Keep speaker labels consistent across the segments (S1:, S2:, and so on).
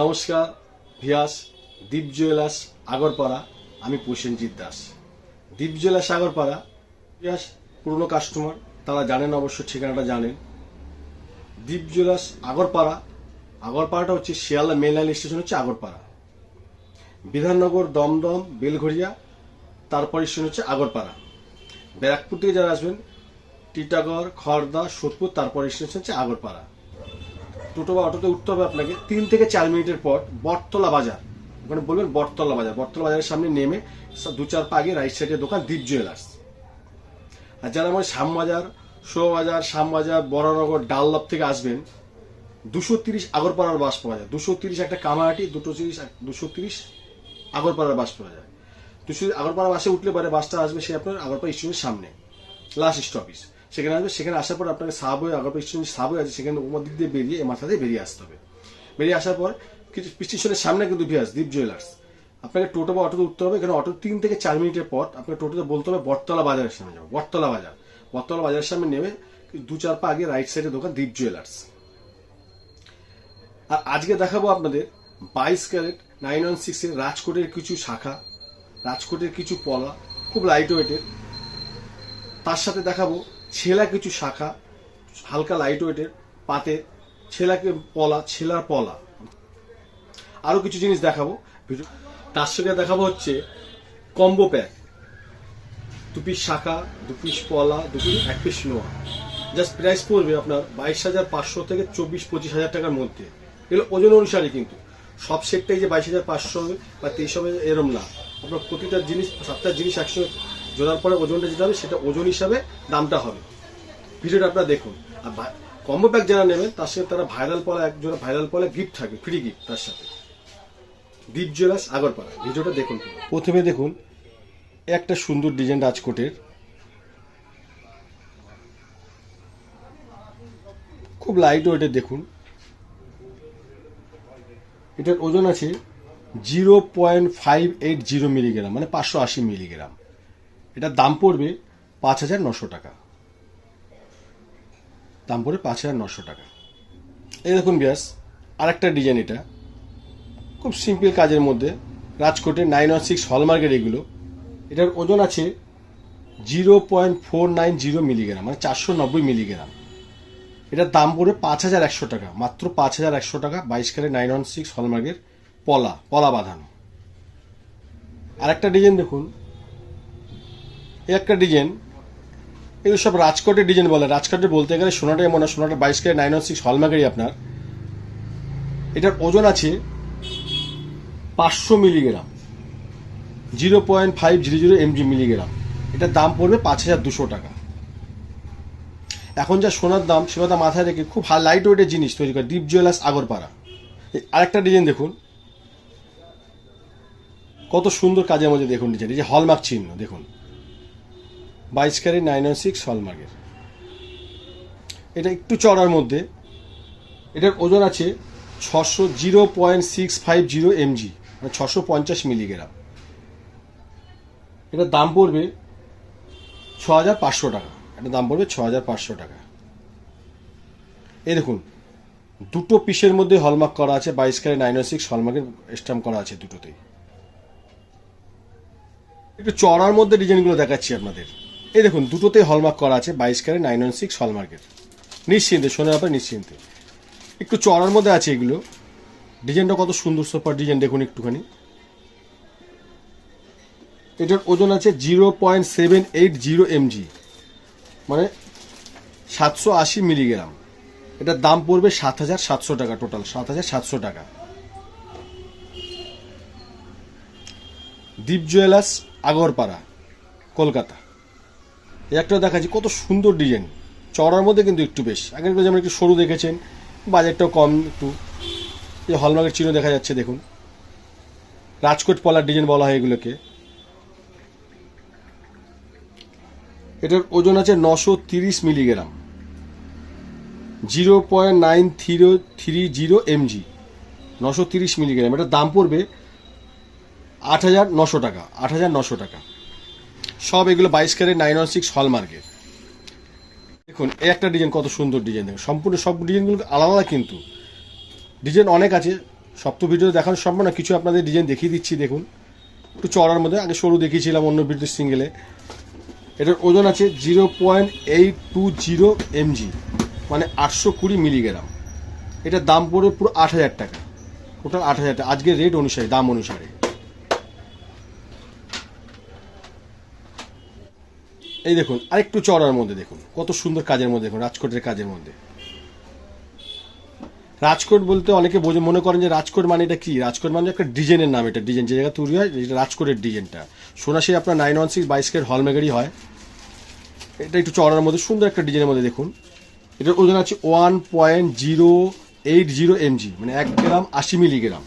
S1: নমস্কার, ভিয়াস দীপ জুয়েলার্স আগরপাড়া, আমি প্রসেনজিৎ দাস। দীপ জুয়েলার্স আগরপাড়া, ভিয়াস, পুরনো কাস্টমার তারা জানেন অবশ্য, ঠিকানাটা জানেন। দীপ জুয়েলার্স আগরপাড়া, আগরপাড়াটা হচ্ছে শিয়ালদা মেন লাইন স্টেশন হচ্ছে আগরপাড়া। বিধাননগর, দমদম বেলঘরিয়া তারপর স্টেশন হচ্ছে আগরপাড়া। ব্যারাকপুর থেকে যারা আসবেন, টিটাগড় খড়দা সোদপুর, তারপর স্টেশন হচ্ছে আগরপাড়া। টোটো বা অটোতে উঠতে হবে আপনাকে তিন থেকে চার মিনিটের পর, বটতলা বাজার। ওখানে বলবেন বটতলা বাজার। বটতলা বাজারের সামনে নেমে দু চার পা আগে রাইট সাইডের দোকান দীপ জুয়েলার্স আর যারা আমার শ্যামবাজার শোবাজার শ্যামবাজার বড়নগর, ডাল্লাপ থেকে আসবেন, দুশো তিরিশ আগরপাড়ার বাস পাওয়া যায় দুশো তিরিশ একটা কামাহাটি দুটো তিরিশ দুশো তিরিশ আগরপাড়ার বাস পাওয়া যায় দুশো আগরপাড়া বাসে উঠলে পরে বাসটা আসবে সে আপনার আগরপাড়া স্টেশনের সামনে। লাস্ট স্টপেজ সেখানে আসবে, সেখানে আসার পর আপনাকে সাব হয়ে আগরপাড়া স্টেশন সাব হয়ে আছে, সেখানে উপর দিক দিয়ে বেরিয়ে মাথা দিয়ে বেরিয়ে আসতে হবে। বেরিয়ে আসার পর কিছু স্টেশনের সামনে কিন্তু ভিয়াস দীপ জুয়েলার্স। আপনাকে টোটো বা অটোতে উঠতে হবে, এখানে অটো তিন থেকে চার মিনিটের পর আপনাকে টোটোতে বলতে হবে, বটতলা বাজারের সামনে যাব বটতলা বাজার। বটতলা বাজারের সামনে নেমে দু চার পা আগে রাইট সাইডে দোকান দীপ জুয়েলার্স। আর আজকে দেখাবো আপনাদের বাইশ ক্যারেট নাইন ওয়ান সিক্সের রাজকোটের কিছু শাখা, রাজকোটের কিছু পলা, খুব লাইট ওয়েটের তার সাথে দেখাবো ছেলা কিছু শাখা, হালকা লাইট ওয়েটের পাতে, ছেলাকে পলা, ছেলার পলা। আরও কিছু জিনিস দেখাবো। তার সঙ্গে দেখাবো হচ্ছে কম্বো প্যাক দু পিস শাখা, দু পিস পলা, দু পিস এক পিস নোয়া। জাস্ট প্রাইস পড়বে আপনার বাইশ হাজার পাঁচশো থেকে চব্বিশ পঁচিশ হাজার টাকার মধ্যে। এগুলো ওজন অনুসারে কিন্তু। সব সেটটাই যে বাইশ হাজার পাঁচশো বা তেইশ হবে এরম না। আপনার প্রতিটা জিনিস, সাতটা জিনিস একশো জোড়ার পরে ওজনটা যেটা হবে, সেটা ওজন হিসাবে দামটা হবে। ভিডিওটা আপনারা দেখুন। আর কম্বো প্যাক যারা নেবেন, তার সাথে তারা ভাইরাল পলা, এক জোড়া ভাইরাল পলা গিফট থাকবে ফ্রি গিফট তার সাথে। দীপ জুয়েলার্স আগরপাড়া। ভিডিওটা দেখুন প্রথমে দেখুন, একটা সুন্দর ডিজাইন রাজকোটের। খুব লাইট ওয়েটের দেখুন। এটার ওজন আছে zero point five eight zero milligram মানে পাঁচশো আশি মিলিগ্রাম এটার দাম পড়বে পাঁচ হাজার নশো টাকা। দাম পড়বে পাঁচ হাজার নশো টাকা। এই দেখুন ব্যাস, আরেকটা ডিজাইন এটা। খুব সিম্পল কাজের মধ্যে রাজকোটের নাইন ওয়ান সিক্স হলমার্কের এগুলো। এটার ওজন আছে zero point four nine zero milligram মানে চারশো নব্বই মিলিগ্রাম। এটার দাম পড়বে পাঁচ হাজার একশো টাকা, মাত্র পাঁচ হাজার একশো টাকা বাইশ ক্যারেট নাইন ওয়ান সিক্স হলমার্কের পলা পলা বাঁধানো। আরেকটা ডিজাইন দেখুন এই একটা ডিজাইন, এগুলো সব রাজকোটের ডিজাইন বলে। রাজকোটের বলতে গেলে সোনাটাই মনে হয়, সোনাটা বাইশ ক্যারেট নাইন সিক্স হলমার্কেরই আপনার। এটার ওজন আছে পাঁচশো milligram. Zero point five zero zero mg milligram. এটার দাম পড়বে পাঁচ হাজার দুশো টাকা। এখন যা সোনার দাম সে কথা মাথায় রেখে খুব লাইট ওয়েটের জিনিস তৈরি করে দীপ জুয়েলার্স আগরপাড়া। আরেকটা ডিজাইন দেখুন। কত সুন্দর কাজের মধ্যে দেখুন ডিজাইন এই যে হলমার্ক চিহ্ন, দেখুন। বাইশ ক্যারি নাইন ওয়ান সিক্স হলমার্কের। এটা একটু চড়ার মধ্যে। এটার ওজন আছে ছশো zero point six five zero mg মানে ছশো পঞ্চাশ মিলিগ্রাম। এটার দাম পড়বে ছ হাজার পাঁচশো টাকা। এটার দাম পড়বে ছ হাজার পাঁচশো টাকা। এই দেখুন, দুটো পিসের মধ্যে হলমার্ক করা আছে বাইশ ক্যারে নাইন ওয়ান সিক্স হলমার্কের স্ট্যাম্প করা আছে দুটোতেই। একটু চড়ার মধ্যে ডিজাইনগুলো দেখাচ্ছি আপনাদের। এই দেখুন দুটোতেই হলমার্ক করা আছে, বাইশ ক্যারে নাইন ওয়ান সিক্স হলমার্কের নিশ্চিন্তে শোনার ব্যাপারে নিশ্চিন্তে। একটু চড়ার মধ্যে আছে এগুলো। ডিজাইনটা কত সুন্দর সুপার ডিজাইন, দেখুন একটুখানি। এটার ওজন আছে zero point seven eight zero mg মানে সাতশো আশি মিলিগ্রাম। এটার দাম পড়বে সাত হাজার সাতশো টাকা টোটাল সাত হাজার সাতশো টাকা। দীপ জুয়েলার্স আগরপাড়া, কলকাতা। একটা দেখাচ্ছি, কত সুন্দর ডিজাইন। চড়ার মধ্যে কিন্তু একটু বেশ। আগের যেমন একটু সরু দেখেছেন, বাজেটটাও কম একটু। এই হলমার্কের চিহ্ন দেখা যাচ্ছে, দেখুন। রাজকোট পলার ডিজাইন বলা হয় এগুলোকে। এটার ওজন আছে নশো তিরিশ milligram. Zero point nine three three zero mg. নশো তিরিশ মিলিগ্রাম। এটার দাম পড়বে আট হাজার নশো টাকা, আট হাজার নশো টাকা। সব এগুলো বাইশ ক্যারেট নাইন ওয়ান সিক্স হলমার্কের দেখুন, এই একটা ডিজাইন কত সুন্দর ডিজাইন দেখুন। সম্পূর্ণ সব ডিজাইনগুলো আলাদা কিন্তু। ডিজাইন অনেক আছে, সব তো ভিডিও দেখানো সম্ভব না, কিছু আপনাদের ডিজাইন দেখিয়ে দিচ্ছি, দেখুন। একটু চড়ার মধ্যে, আগে সরু দেখিয়েছিলাম অন্য ভিডিও সিঙ্গেলে এটার ওজন আছে zero point eight two zero mg মানে আটশো কুড়ি মিলিগ্রাম এটার দাম পড়বে পুরো আট হাজার টাকা। টোটাল আট হাজার টাকা। আজকের রেট অনুসারে, দাম অনুসারে। এই দেখুন, আরেকটু চড়ার মধ্যে দেখুন। কত সুন্দর কাজের মধ্যে দেখুন, রাজকোটের কাজের মধ্যে। রাজকোট বলতে অনেকে বোঝে, মনে করেন যে রাজকোট মানে এটা কি? রাজকোট মানে একটা ডিজাইনের নাম এটা, ডিজাইন যে জায়গা তৈরি হয়, এটা রাজকোটের ডিজাইনটা। সোনাশি আপনার নাইন ওয়ান সিক্স বাইশ হলমেগারই হয়। এটা একটু চড়ার মধ্যে, সুন্দর একটা ডিজাইনের মধ্যে দেখুন। এটার ওজন আছে one point zero eight zero mg মানে এক গ্রাম আশি মিলিগ্রাম।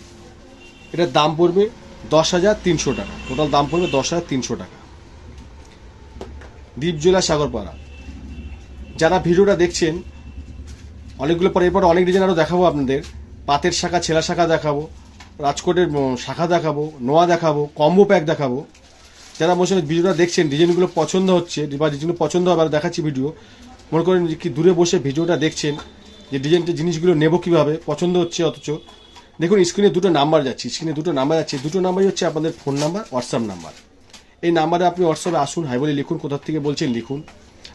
S1: এটার দাম পড়বে দশ হাজার তিনশো টাকা। টোটাল দাম পড়বে দশ হাজার তিনশো টাকা। দ্বীপজোলা সাগরপাড়া। যারা ভিডিওটা দেখছেন, অনেকগুলো পরে এরপর অনেক ডিজাইন আরও দেখাবো আপনাদের। পাতের শাখা, ছেলা শাখা দেখাবো, রাজকোটের শাখা দেখাবো, নোয়া দেখাবো, কম্বো প্যাক দেখাবো। যারা বসে ভিডিওটা দেখছেন, ডিজাইনগুলো পছন্দ হচ্ছে বা ডিজাইনগুলো পছন্দ হবে আর দেখাচ্ছি ভিডিও। মনে করেন যে কি দূরে বসে ভিডিওটা দেখছেন, যে ডিজাইনটা জিনিসগুলো নেব কীভাবে, পছন্দ হচ্ছে অথচ। দেখুন স্ক্রিনে দুটো নাম্বার যাচ্ছে স্ক্রিনে দুটো নাম্বার যাচ্ছে। দুটো নাম্বারই হচ্ছে আপনাদের ফোন নাম্বার হোয়াটসঅ্যাপ নাম্বার এই নাম্বারে আপনি হোয়াটসঅ্যাপে আসুন হাই বলে লিখুন, কোথা থেকে বলছেন লিখুন।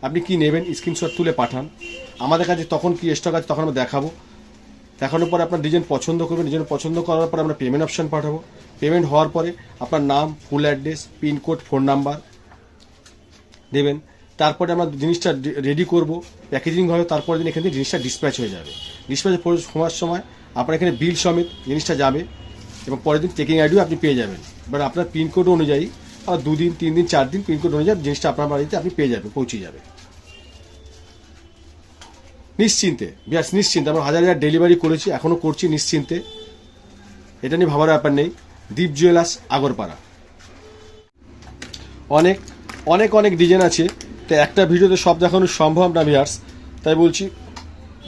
S1: আপনি কি নেবেন স্ক্রিনশট তুলে পাঠান। আমাদের কাছে তখন কি স্টক আছে তখন আমরা দেখাবো। দেখানোর পরে আপনার ডিজাইন পছন্দ করবেন ডিজাইন পছন্দ করার পরে আমরা পেমেন্ট অপশন পাঠাবো। পেমেন্ট হওয়ার পরে আপনার নাম full address pincode phone number দেবেন। তারপরে আমরা জিনিসটা রেডি করব প্যাকেজিং হবে তারপরে দিন এখান থেকে জিনিসটা ডিসপ্যাচ হয়ে যাবে। ডিসপ্যাচ হওয়ার সময় আপনার এখানে বিল সমেত জিনিসটা যাবে এবং পরের দিন চেকিং আইডিও আপনি পেয়ে যাবেন। এবার আপনার পিনকোড অনুযায়ী দুদিন তিন দিন চার দিন পিনকোড অনুযায়ী জিনিসটা আপনার বাড়িতে আপনি পেয়ে যাবেন, পৌঁছে যাবে। নিশ্চিন্তে ব্যাস নিশ্চিন্তে, আমরা হাজার হাজার ডেলিভারি করেছি এখনও করছি নিশ্চিন্তে। এটা নিয়ে ভাবার ব্যাপার নেই। দীপ জুয়েলার্স আগরপাড়া। অনেক অনেক অনেক ডিজাইন আছে। তো একটা ভিডিওতে সব দেখানো সম্ভব না ভিয়ার্স তাই বলছি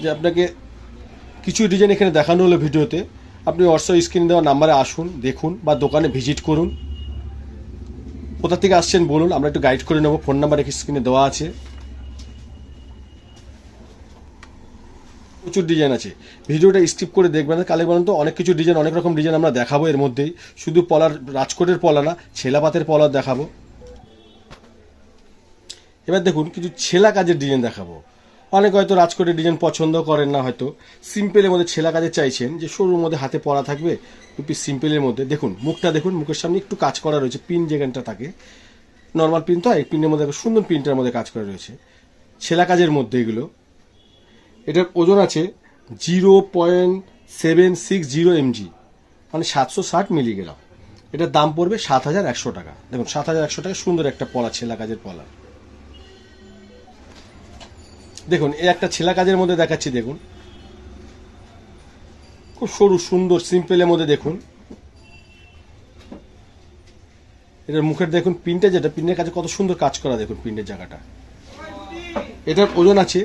S1: যে আপনাকে কিছু ডিজাইন এখানে দেখানো হলো ভিডিওতে। আপনি হোয়াটসঅ্যাপ স্ক্রিন দেওয়া নাম্বারে আসুন, দেখুন বা দোকানে ভিজিট করুন। কোথা থেকে আসছেন বলুন, আমরা একটু গাইড করে নেব ফোন নাম্বার এখানে স্ক্রিনে দেওয়া আছে। প্রচুর ডিজাইন আছে। ভিডিওটা স্কিপ করে দেখবেন না কালে বলুন তো, অনেক কিছু ডিজাইন অনেক রকম ডিজাইন আমরা দেখাবো এর মধ্যেই। শুধু পলার, রাজকোটের পলা না, ছেলাপাতের পলা দেখাবো। এবার দেখুন, কিছু ছেলা কাজের ডিজাইন দেখাবো। অনেক হয়তো রাজকোটের ডিজাইন পছন্দ করেন না হয়তো। সিম্পলের মধ্যে ছেলা কাজে চাইছেন যে সরুর মধ্যে হাতে পরা থাকবে টুপি সিম্পলের মধ্যে। দেখুন, মুখটা দেখুন, মুখের সামনে একটু কাজ করা রয়েছে, পিন যেখানটা থাকে। নর্মাল পিন তো এই পিনের মধ্যে সুন্দর পিনটার মধ্যে কাজ করা রয়েছে। ছেলা কাজের মধ্যে এগুলো। এটার ওজন আছে zero point seven six zero mg মানে সাতশো ষাট মিলিগ্রাম। এটার দাম পড়বে সাত হাজার একশো টাকা। দেখুন, সাত হাজার একশো টাকা সুন্দর একটা পলা, ছেলা কাজের পলা। দেখুন, এই একটা ছেলা কাজের মধ্যে দেখাচ্ছি, দেখুন। খুব সরু, সুন্দর, সিম্পলের মধ্যে দেখুন। এটার মুখের দেখুন পিনটা যেটা পিনের কাছে কত সুন্দর কাজ করা, দেখুন পিনের জায়গাটা। এটার ওজন আছে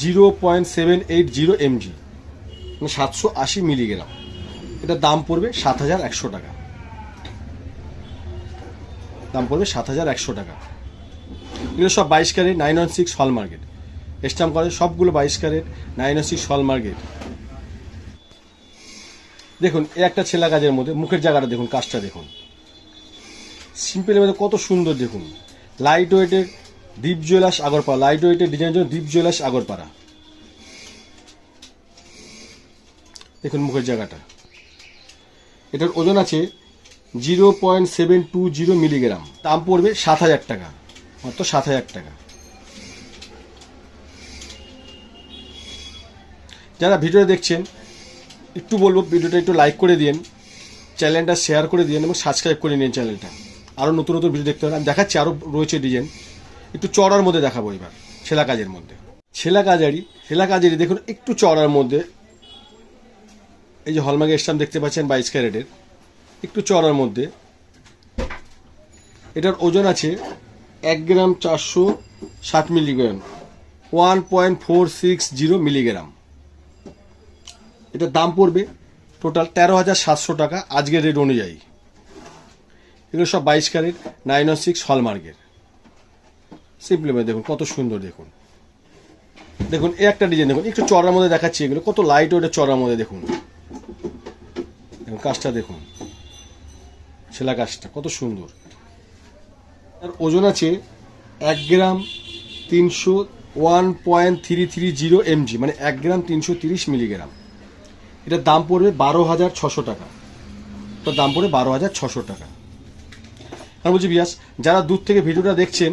S1: zero point seven eight zero mg মানে সাতশো আশি মিলিগ্রাম। এটার দাম পড়বে সাত হাজার একশো টাকা। দাম পড়বে সাত হাজার একশো টাকা। এগুলো সব বাইশ carat, nine one six hall market stamp করে সবগুলো বাইশ ক্যারেট নাইন হল মার্কেট দেখুন, এ একটা ছেলা কাজের মধ্যে, মুখের জায়গাটা দেখুন, কাজটা দেখুন। সিম্পলের মধ্যে কত সুন্দর দেখুন। লাইট ওয়েটের দ্বীপ জুয়েলার্স আগরপাড়া লাইট ওয়েটের ডিজাইন জন্য দ্বীপ জুয়েলার্স আগরপাড়া। দেখুন মুখের জায়গাটা। এটার ওজন আছে zero point seven two zero milligram দাম পড়বে সাত হাজার টাকা, মাত্র সাত হাজার টাকা। যারা ভিডিও দেখছেন, একটু বলব, ভিডিওটা একটু লাইক করে দিন চ্যানেলটা শেয়ার করে দিন এবং সাবস্ক্রাইব করে নিন চ্যানেলটা আরও নতুন নতুন ভিডিও দেখতে হবে। আমি দেখাচ্ছি আরও রয়েছে ডিজাইন একটু চড়ার মধ্যে দেখাবো এবার ছেলা কাজের মধ্যে। ছেলা কাজারি ছেলা কাজারি দেখুন, একটু চড়ার মধ্যে। এই যে হলমার্ক স্টাম্প দেখতে পাচ্ছেন, বাইশ ক্যারেটের। একটু চড়ার মধ্যে। এটার ওজন আছে এক গ্রাম চারশো ষাট milligram one point four six zero milligram. এটার দাম পড়বে টোটাল তেরো হাজার সাতশো টাকা, আজকের রেট অনুযায়ী। এগুলো সব বাইশ ক্যারেট নাইন ওয়ান সিক্স হলমার্কের সিম্পলি দেখুন, কত সুন্দর দেখুন। দেখুন, এই একটা ডিজাইন দেখুন, একটু চড়ার মধ্যে দেখাচ্ছি এগুলো, কত লাইট ওটা চড়ার মধ্যে দেখুন। দেখুন, কাজটা দেখুন। ছেলা কাজটা, কত সুন্দর। আর ওজন আছে এক গ্রাম তিনশো one point three three zero mg মানে এক গ্রাম তিনশো তিরিশ মিলিগ্রাম এটার দাম পড়বে বারো হাজার ছশো টাকা। এটার দাম পড়বে বারো হাজার ছশো টাকা। আর বলছি, বিয়াস, যারা দূর থেকে ভিডিওটা দেখছেন,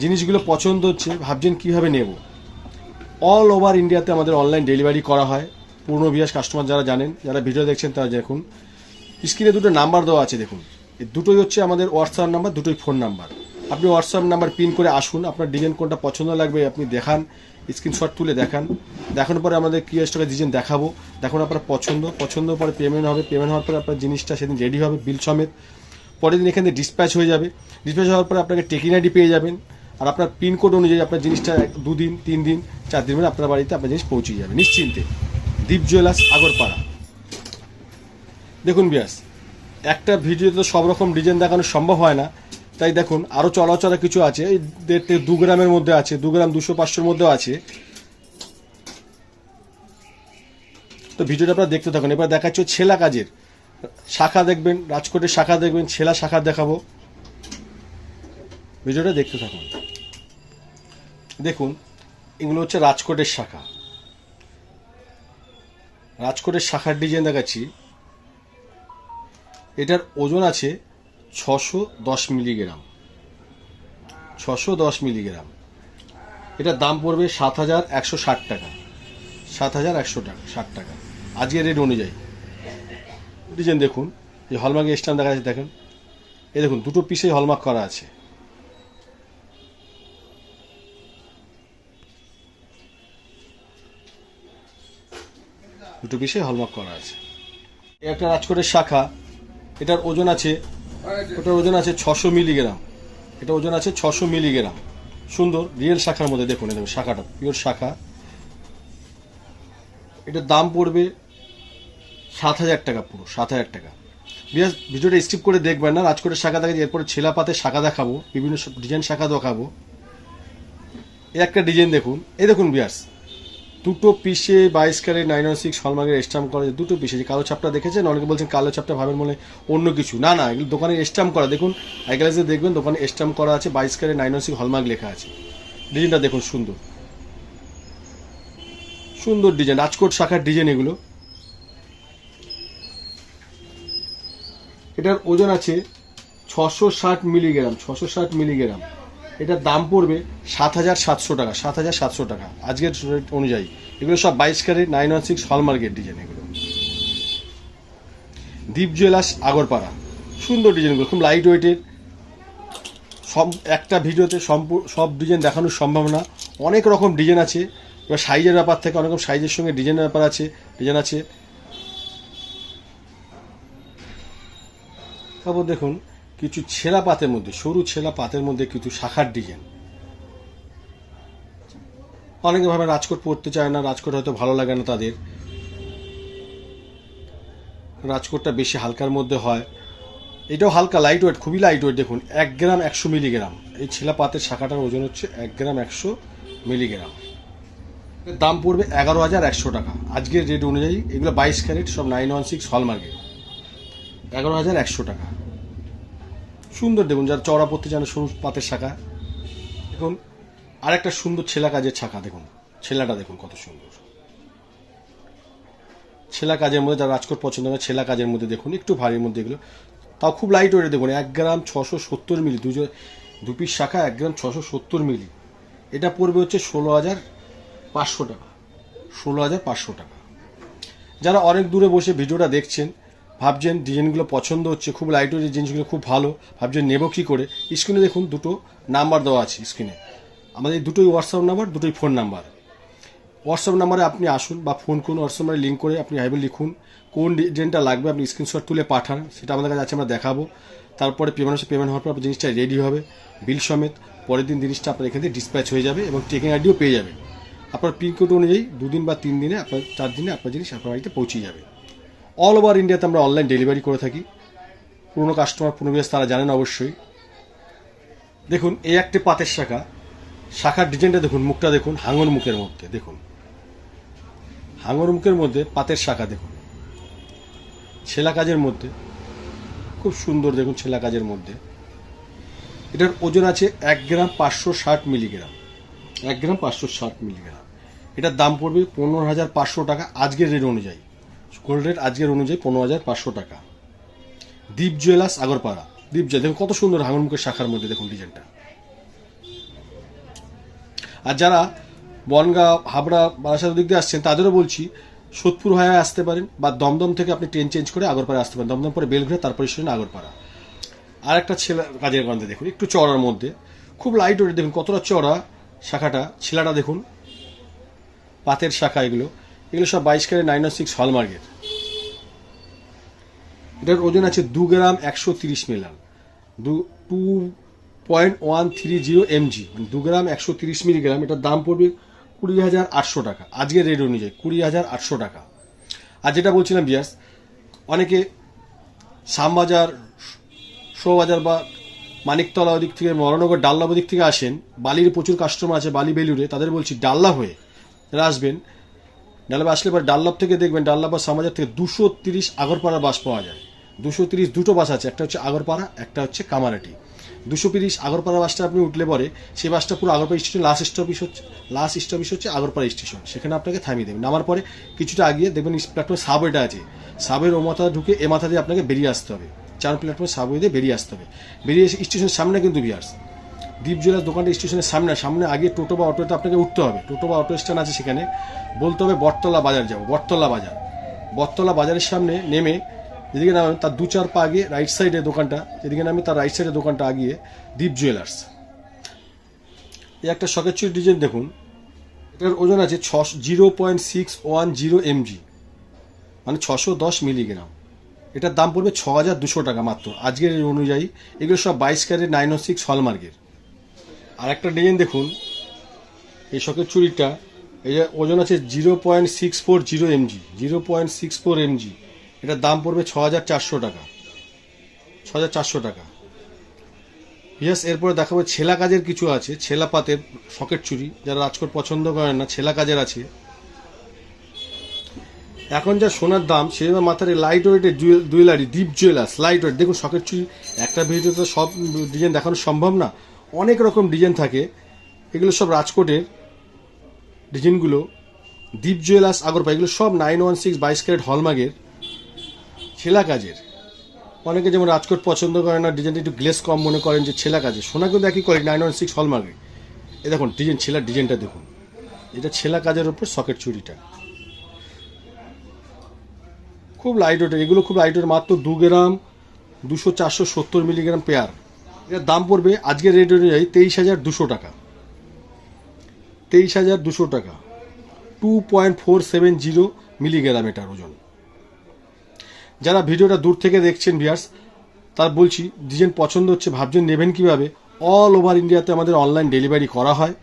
S1: জিনিসগুলো পছন্দ হচ্ছে, ভাবছেন কীভাবে নেব? অল ওভার ইন্ডিয়াতে আমাদের অনলাইন ডেলিভারি করা হয়। পুরনো বিয়াস কাস্টমার যারা জানেন, যারা ভিডিও দেখছেন তারা দেখুন। স্ক্রিনে দুটো নাম্বার দেওয়া আছে, দেখুন। এই দুটোই হচ্ছে আমাদের হোয়াটসঅ্যাপ নাম্বার দুটোই ফোন নাম্বার আপনি হোয়াটসঅ্যাপ নাম্বার পিন করে আসুন। আপনার ডিজাইন কোনটা পছন্দ লাগবে আপনি দেখান। স্ক্রিনশট তুলে দেখান। দেখানোর পরে আমাদের কি টাকা ডিজাইন দেখাবো। দেখুন আপনার পছন্দ। পছন্দ পরে পেমেন্ট হবে। পেমেন্ট হওয়ার পরে আপনার জিনিসটা সেদিন রেডি হবে বিল সমেত। পরের দিন এখান থেকে ডিসপ্যাচ হয়ে যাবে। ডিসপ্যাচ হওয়ার পরে আপনাকে টেকিং আইডি পেয়ে যাবেন। আর আপনার পিনকোড অনুযায়ী আপনার জিনিসটা দুদিন, তিন দিন, চার দিন মানে আপনার বাড়িতে আপনার জিনিস পৌঁছে যাবে। নিশ্চিন্তে। দীপ জুয়েলার্স, আগরপাড়া। দেখুন বিয়াস, একটা ভিডিওতে তো সব রকম ডিজাইন দেখানো সম্ভব হয় না। তাই দেখুন আরও চলাচলা কিছু আছে। এই দেড় থেকে দু গ্রামের মধ্যে আছে, দু গ্রাম দুশো পাঁচশোর মধ্যেও আছে। তো ভিডিওটা আপনারা দেখতে থাকুন। এবার দেখাচ্ছে ছেলা কাজের। শাখা দেখবেন, রাজকোটের শাখা দেখবেন, ছেলা শাখা দেখাবো। ভিডিওটা দেখতে থাকুন। দেখুন, এগুলো হচ্ছে রাজকোটের শাখা। রাজকোটের শাখার ডিজাইন দেখাচ্ছি। এটার ওজন আছে ছশো দশ মিলিগ্রাম। ছশো দশ মিলিগ্রাম। এটার দাম পড়বে সাত হাজার একশো ষাট টাকা। সাত হাজার একশো টাকা, ষাট টাকা। আজকের রেট অনুযায়ী। ডিজাইন দেখুন, এই হলমার্কের স্ট্যাম্প দেখা যাচ্ছে, দেখেন। এই দেখুন, দুটো পিসেই হলমার্ক করা আছে। দুটো পিসে হলমার্ক করা আছে। একটা রাজকোটের শাখা। এটার ওজন আছে ওটার ওজন আছে ছশো মিলিগ্রাম। এটা ওজন আছে ছশো মিলিগ্রাম। সুন্দর, রিয়েল শাখার মধ্যে দেখুন এটা শাখাটা পিওর শাখা। এটার দাম পড়বে সাত হাজার টাকা পুরো, সাত হাজার টাকা। বিয়াস, ভিডিওটা স্কিপ করে দেখবেন না রাজকোটের শাখা দেখাচ্ছি, এরপরে ছেলা পাতে শাখা দেখাবো, বিভিন্ন ডিজাইন শাখা দেখাবো। এই একটা ডিজাইন দেখুন, এই দেখুন বিয়াস। দুটো পিসে বাইশ ক্যারেট নাইন ওয়ান সিক্স হলমার্কের স্ট্যাম্প করা দুটো পিসে, যে কালো চাপটা দেখেছেন? অনেকে বলছেন কালো চাপটা ভাবেন মনে অন্য কিছু। না না, এগুলো দোকানে স্ট্যাম্প করা। দেখুন আইগ্লাসে দেখবেন দোকানে স্ট্যাম্প করা আছে, বাইশ carat nine one six hallmark লেখা আছে। ডিজাইনটা দেখুন সুন্দর। সুন্দর ডিজাইন। রাজকোট শাখার ডিজাইন এগুলো। এটার ওজন আছে ছশো ষাট মিলিগ্রাম, ছশো ষাট মিলিগ্রাম। এটার দাম পড়বে সাত হাজার সাতশো টাকা, সাত হাজার সাতশো টাকা। আজকের রেট অনুযায়ী। এগুলো সব বাইশ ক্যারেট নাইন ওয়ান সিক্স হলমার্কের ডিজাইন এগুলো। দীপ জুয়েলার্স আগরপাড়া। সুন্দর ডিজাইনগুলো খুব লাইট ওয়েটের সব, একটা ভিডিওতে সব ডিজাইন দেখানোর সম্ভব না অনেক রকম ডিজাইন আছে। এবার সাইজের ব্যাপার থেকে অনেক রকম সাইজের সঙ্গে ডিজাইনের ব্যাপার আছে ডিজাইন আছে। তারপর দেখুন কিছু ছেলা পাতের মধ্যে, সরু ছেলা পাতের মধ্যে কিছু শাখার ডিজাইন অনেকে ভাবে রাজকোট পরতে চায় না, রাজকোট হয়তো ভালো লাগে না তাদের। রাজকোটটা বেশি হালকার মধ্যে হয়। এটাও হালকা লাইট ওয়েট খুবই লাইট ওয়েট দেখুন, এক গ্রাম একশো মিলিগ্রাম এই ছেলা পাতের শাখাটার ওজন হচ্ছে এক গ্রাম একশো মিলিগ্রাম দাম পড়বে এগারো হাজার একশো টাকা। আজকের রেট অনুযায়ী এগুলো বাইশ ক্যারেট, সব নাইন ওয়ান সিক্স হলমার্কে এগারো হাজার একশো টাকা। সুন্দর, দেখুন, যার চড়া পড়তে চান সরু পাতের শাখা। দেখুন, আরেকটা সুন্দর ছেলা কাজের শাখা, দেখুন। ছেলাটা দেখুন কত সুন্দর। ছেলা কাজের মধ্যে যারা রাজকোট পছন্দ করে, ছেলা কাজের মধ্যে দেখুন, একটু ভারীর মধ্যে এগুলো। তাও খুব লাইট ওয়েটে দেখুন, এক গ্রাম ছশো সত্তর মিলি। দুজো দু পিস শাখা, এক গ্রাম ছশো সত্তর মিলি। এটা পড়বে হচ্ছে ষোলো হাজার পাঁচশো টাকা। ষোলো হাজার পাঁচশো টাকা। যারা অনেক দূরে বসে ভিডিওটা দেখছেন ভাবছেন ডিজাইনগুলো পছন্দ হচ্ছে, খুব লাইট ওয়েটের জিনিসগুলো খুব ভালো, ভাবছেন নেব কী করে? স্ক্রিনে দেখুন, দুটো নাম্বার দেওয়া আছে স্ক্রিনে আমাদের দুটোই হোয়াটসঅ্যাপ নাম্বার দুটোই ফোন নাম্বার হোয়াটসঅ্যাপ নাম্বারে আপনি আসুন বা ফোন করুন হোয়াটসঅ্যাপ নাম্বারে লিঙ্ক করে আপনি হাইবে লিখুন, কোন ডিজাইনটা লাগবে আপনি স্ক্রিনশট তুলে পাঠান, সেটা আমাদের কাছে আছে, আমরা দেখাবো। তারপরে পেমেন্ট হচ্ছে পেমেন্ট হওয়ার পর জিনিসটা রেডি হবে বিল সমেত। পরের দিন জিনিসটা আপনার এখান থেকে ডিসপ্যাচ হয়ে যাবে এবং টেকিং আইডিও পেয়ে যাবে আপনার পিনকোড অনুযায়ী দুদিন বা তিন দিনে, আপনার চার দিনে আপনার জিনিস আপনার বাড়িতে পৌঁছে যাবে। অল ওভার ইন্ডিয়াতে আমরা অনলাইন ডেলিভারি করে থাকি। পুরনো কাস্টমার পুনর্বিয়াস তারা জানেন অবশ্যই। দেখুন, এই একটি পাতের শাখা। শাখার ডিজাইনটা দেখুন, মুখটা দেখুন, হাঙর মুখের মধ্যে, দেখুন। হাঙর মুখের মধ্যে পাতের শাখা দেখুন। ছেলা কাজের মধ্যে, খুব সুন্দর দেখুন ছেলা কাজের মধ্যে। এটার ওজন আছে এক গ্রাম পাঁচশো ষাট মিলিগ্রাম। এক গ্রাম পাঁচশো ষাট মিলিগ্রাম। এটার দাম পড়বে পনেরো হাজার পাঁচশো টাকা আজকের রেট অনুযায়ী। গোল্ড রেট আজকের অনুযায়ী পনেরো হাজার পাঁচশো টাকা। দ্বীপ জুয়েলার্স আগরপাড়া। দ্বীপ জুয়েল দেখুন কত সুন্দর হাঙরমুখের শাখার মধ্যে দেখুন ডিজাইনটা। আর যারা বনগাঁ, হাবড়া বারাসাত দিক দিয়ে আসছেন, তাদেরও বলছি, সোদপুর হয়ে আসতে পারেন বা দমদম থেকে আপনি ট্রেন চেঞ্জ করে আগরপাড়া আসতে পারেন। দমদম পরে বেলঘুরে তারপরে স্টেশন আগরপাড়া। আর একটা ছেলে, কাজের গন্ধে দেখুন, একটু চড়ার মধ্যে। খুব লাইট ওয়েট দেখুন কতটা চড়া শাখাটা। ছেলাটা দেখুন, পাতের শাখা এগুলো। এগুলো সব বাইশ ক্যারেট নাইন সিক্স হলমার্কের এটার ওজন আছে দু গ্রাম একশো তিরিশ মিলান দু two point one three zero mg মানে দু গ্রাম একশো তিরিশ মিলিগ্রাম এটার দাম পড়বে কুড়ি হাজার আটশো টাকা। আজকের রেট অনুযায়ী কুড়ি হাজার আটশো টাকা। আর যেটা বলছিলাম বিয়াস অনেকে শ্যামবাজার শোবাজার বা মানিকতলা ওদিক থেকে মরনগর ডাল্লাব ওদিক থেকে আসেন, বালির প্রচুর কাস্টমার আছে, বালি বেলুরে তাদের বলছি ডাল্লা হয়ে যারা আসবেন ডাল্লাবে আসলে পরে ডাল্লাব থেকে দেখবেন ডাল্লাব শ্যামবাজার থেকে দুশো তিরিশ আগরপাড়া বাস পাওয়া যায়। দুশো তিরিশ দুটো বাস আছে, একটা হচ্ছে আগরপাড়া, একটা হচ্ছে কামারাটি। দুশো তিরিশ আগরপাড়া বাসটা আপনি উঠলে পরে সেই বাসটা পুরো আগরপাড়া স্টেশন লাস্ট স্টপিস হচ্ছে লাস্ট স্টপিস হচ্ছে আগরপাড়া স্টেশন। সেখানে আপনাকে থামিয়ে দেবেন নামার পরে কিছুটা আগিয়ে দেখবেন প্ল্যাটফর্মে সাবওয়েটা আছে। সাবের ও মাথা ঢুকে এ মাথা দিয়ে আপনাকে বেরিয়ে আসতে হবে। চার প্ল্যাটফর্মে সাবওয়ে দিয়ে বেরিয়ে আসতে হবে। বেরিয়ে এসে স্টেশনের সামনে কিন্তু বিয়ার্স দ্বীপ জেলার দোকানটা স্টেশনের সামনে সামনে আগে টোটো বা অটোতে আপনাকে উঠতে হবে। টোটো বা অটো স্ট্যান্ড আছে সেখানে। বলতে হবে বটতলা বাজার যাব, বটতলা বাজার। বটতলা বাজারের সামনে নেমে যেদিকে নামেন তার দু চার পা আগে রাইট সাইডে দোকানটা, যেদিকে নামে তার রাইট সাইডে দোকানটা আগিয়ে দ্বীপ জুয়েলার্স। এই একটা শখের ডিজাইন দেখুন। এটার ওজন আছে ছ zero point six one zero mg মানে ছশো দশ মিলিগ্রাম। এটার দাম পড়বে ছ হাজার দুশো টাকা মাত্র। আজকের অনুযায়ী এগুলো সব বাইশ ক্যারেট নাইন ও সিক্স হলমার্কের আর একটা ডিজাইন দেখুন। এই শখের চুরিটা এই যে ওজন আছে zero point six four zero mg zero point six four mg এটার দাম পড়বে ছ হাজার চারশো টাকা। ছ হাজার চারশো টাকা। ইয়েস এরপরে দেখাবো ছেলা কাজের কিছু আছে, ছেলা পাতের শখের চুরি যারা রাজকোট পছন্দ করেন না, ছেলা কাজের আছে। এখন যা সোনার দাম সেভাবে মাথার লাইট ওয়েটের jewel jewellery Deep jewellers light weight দেখুন, শখের চুরি একটা ভিডিওতে সব ডিজাইন দেখানো সম্ভব না। অনেক রকম ডিজাইন থাকে। এগুলো সব রাজকোটের ডিজাইনগুলো। দীপ জুয়েলার্স আগরপা এগুলো সব নাইন ওয়ান সিক্স বাইশ ক্যারেট হলমার্কের ছেলা কাজের। অনেকে যেমন রাজকোট পছন্দ করে না, ডিজাইনটা একটু গ্লেস কম মনে করেন যে ছেলা কাজের। সোনা কিন্তু একই করে নাইন ওয়ান সিক্স হলমার্কে। এ দেখুন, ডিজাইন, ছেলার ডিজাইনটা দেখুন। এটা ছেলা কাজের ওপর সকেট চুরিটা। খুব লাইট ওয়েটের এগুলো খুব লাইট ওয়েট মাত্র দু গ্রাম, দুশো চারশো সত্তর মিলিগ্রাম পেয়ার এটার দাম পড়বে আজকের রেট অনুযায়ী তেইশ হাজার দুশো টাকা। তেইশ হাজার দুশো টাকা। Two point four seven zero milligram এটার ওজন। যারা ভিডিওটা দূর থেকে দেখছেন ভিয়ার্স তার বলছি ডিজাইন পছন্দ হচ্ছে, ভাবছেন নেবেন কীভাবে অল ওভার ইন্ডিয়াতে আমাদের অনলাইন ডেলিভারি করা হয়।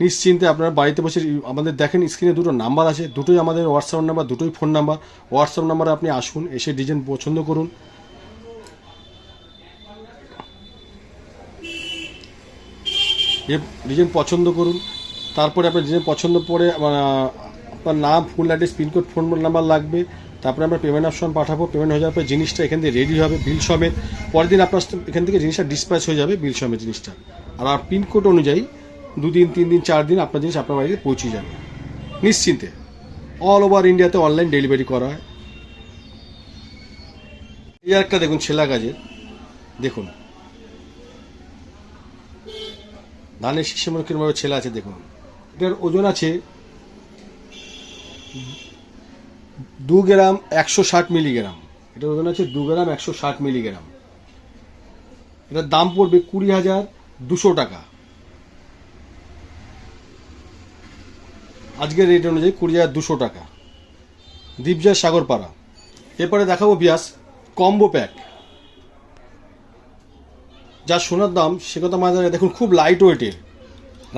S1: নিশ্চিন্তে আপনারা বাড়িতে বসে আমাদের দেখেন স্ক্রিনে দুটো নাম্বার আছে, দুটোই আমাদের হোয়াটসঅ্যাপ নাম্বার দুটোই ফোন নাম্বার হোয়াটসঅ্যাপ নাম্বারে আপনি আসুন, এসে ডিজাইন পছন্দ করুন ডিজাইন পছন্দ করুন। তারপরে আপনার ডিজাইন পছন্দ পরে আপনার নাম full address pin code phone number লাগবে। তারপরে আমরা পেমেন্ট অপশন পাঠাবো। পেমেন্ট হয়ে যাওয়ার পর জিনিসটা এখান থেকে রেডি হবে বিল সমেত। পরের দিন আপনার এখান থেকে জিনিসটা ডিসপ্যাচ হয়ে যাবে বিল সমেত জিনিসটা। আর আর পিনকোড অনুযায়ী দুদিন তিন দিন চার দিন আপনার জিনিস আপনার বাড়িতে পৌঁছে যাবে। নিশ্চিন্তে। অল ওভার ইন্ডিয়াতে অনলাইন ডেলিভারি করা হয়। এই একটা দেখুন, ছেলা কাজের। দেখুন। ধানের শীষের মধ্যে কিরমভাবে ছেলে আছে দেখুন। এটার ওজন আছে দু গ্রাম একশো ষাট মিলিগ্রাম। এটার ওজন আছে দু গ্রাম একশো ষাট মিলিগ্রাম। এটার দাম পড়বে কুড়ি হাজার দুশো টাকা। আজকের রেট অনুযায়ী কুড়ি হাজার দুশো টাকা। দীপজয় সাগরপাড়া। এরপরে দেখাবো বিয়াস কম্বো প্যাক যা সোনার দাম সে কথা রাখে দেখুন খুব লাইট ওয়েটের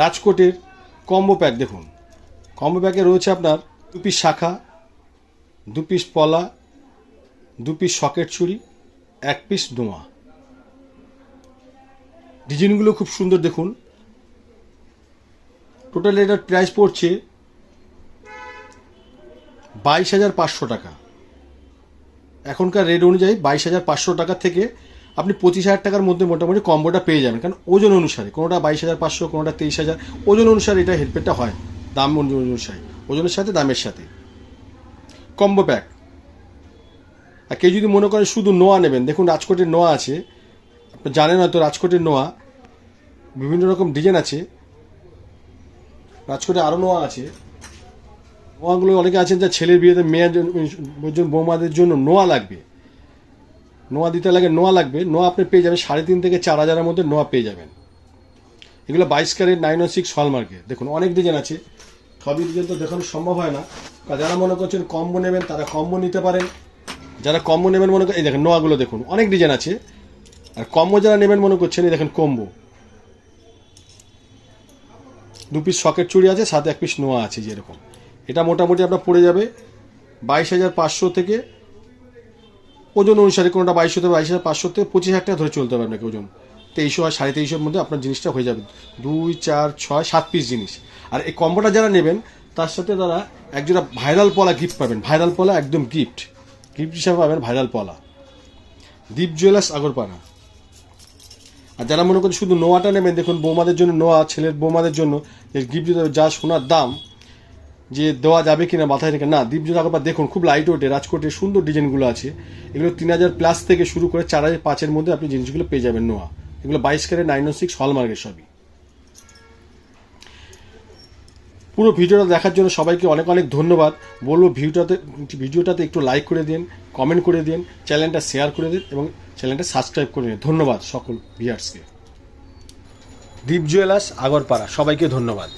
S1: রাজকোটের কম্বো প্যাক দেখুন। কম্বো প্যাকে রয়েছে আপনার দু পিস শাখা, দু পিস পলা, দু পিস সকেট ছুরি, এক পিস ডোমা ডিজাইনগুলো খুব সুন্দর দেখুন। টোটাল এটার প্রাইস পড়ছে বাইশ হাজার পাঁচশো টাকা। এখনকার রেট অনুযায়ী বাইশ হাজার পাঁচশো টাকা থেকে আপনি পঁচিশ হাজার টাকার মধ্যে মোটামুটি কম্বোটা পেয়ে যাবেন। কারণ ওজন অনুসারে, কোনোটা বাইশ হাজার, পাঁচশো, কোনোটা তেইশ হাজার, ওজন অনুসারে এটা হেলমেটটা হয়, দাম অনুসারে, ওজনের সাথে, দামের সাথে। কম্বো প্যাক আর কেউ যদি মনে করেন শুধু নোয়া নেবেন, দেখুন রাজকোটের নোয়া আছে, আপনি জানেন হয়তো রাজকোটের নোয়া, বিভিন্ন রকম ডিজাইন আছে। রাজকোটে আরও নোয়া আছে। নোয়াগুলো অনেকে আছেন যা ছেলের বিয়েতে মেয়ের বৌমাদের জন্য নোয়া লাগবে। নোয়া দিতে লাগে, নোয়া লাগবে। নোয়া আপনি পেয়ে যাবেন সাড়ে তিন থেকে চার হাজারের মধ্যে নোয়া পেয়ে যাবেন। এগুলো বাইশ ক্যারেট নাইন ও সিক্স হলমার্কে। দেখুন, অনেক ডিজাইন আছে। সবই ডিজাইন তো দেখানো সম্ভব হয় না। যারা মনে করছেন কম্বো নেবেন, তারা কম্বো নিতে পারেন। যারা কম্বো নেবেন মনে করেন এই দেখেন, নোয়াগুলো দেখুন, অনেক ডিজাইন আছে। আর কম্বো যারা নেবেন মনে করছেন, এই দেখেন কম্বো। দু পিস সকেট চুড়ি আছে, সাথে এক পিস নোয়া আছে যেরকম। এটা মোটামুটি আপনার পড়ে যাবে বাইশ হাজার পাঁচশো থেকে ওজন অনুসারে কোনোটা বাইশশো থেকে বাইশ হাজার পাঁচশো থেকে পঁচিশ হাজার ধরে চলতে হবে আপনাকে ওজন। তেইশশো আর সাড়ে তেইশের মধ্যে আপনার জিনিসটা হয়ে যাবে। দুই, চার, ছয়, সাত পিস জিনিস। আর এই কম্বোটা যারা নেবেন, তার সাথে তারা একজোড়া ভাইরাল পলা গিফট পাবেন। ভাইরাল পলা একদম গিফট গিফট হিসাবে পাবেন ভাইরাল পলা। দীপ জুয়েলার্স আগরপাড়া। আর যারা মনে করেন শুধু নোয়াটা নেবেন, দেখুন বৌমাদের জন্য নোয়া, ছেলের বৌমাদের জন্য গিফট দিতে হবে, যা সোনার দাম যে দেওয়া যাবে কিনা মাথায় রেখে না দীপ জোড়া একবার দেখুন, খুব লাইট ওয়েটে রাজকোটের সুন্দর ডিজাইনগুলো আছে। এগুলো তিন হাজার প্লাস থেকে শুরু করে চার হাজার পাঁচের মধ্যে আপনি জিনিসগুলো পেয়ে যাবেন নোয়া। এগুলো বাইশ ক্যারেট নাইন সিক্স হলমার্কের সবই। পুরো ভিডিওটা দেখার জন্য সবাইকে অনেক অনেক ধন্যবাদ। বলব ভিডিওটাতে ভিডিওটাতে একটু লাইক করে দিন কমেন্ট করে দিন চ্যানেলটা শেয়ার করে দিন এবং চ্যানেলটা সাবস্ক্রাইব করে দিন ধন্যবাদ সকল ভিয়ার্সকে দীপ জুয়েলার্স আগরপাড়া, সবাইকে ধন্যবাদ।